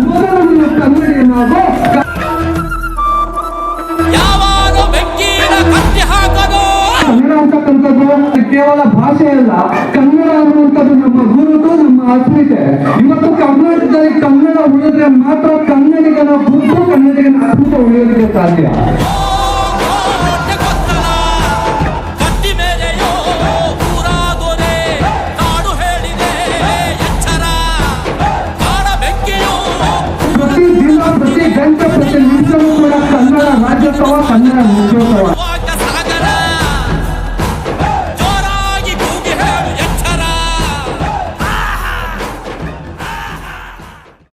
ಕನ್ನಡ ಕನ್ನಡಿ ಯಾವಾಗ ಬೆಂಕಿನ ಕತ್ತಿ ಹಾಕದು? ಕನ್ನಡ ಅಂತಕ್ಕಂಥದ್ದು ಕೇವಲ ಭಾಷೆ ಅಲ್ಲ. ಕನ್ನಡ ಅನ್ನುವಂಥದ್ದು ನಮ್ಮ ಗುರುತು, ನಮ್ಮ ಅಸ್ಮಿತೆ ಇವತ್ತು ಕರ್ನಾಟಕದಲ್ಲಿ ಕನ್ನಡ ಉಳಿದ್ರೆ ಮಾತ್ರ ಕನ್ನಡಿಗನ ಗುರುತು, ಕನ್ನಡಿಗನ ಅಸ್ಮಿತೆ ಉಳಿಯೋದಕ್ಕೆ ಸಾಧ್ಯ. 环境让。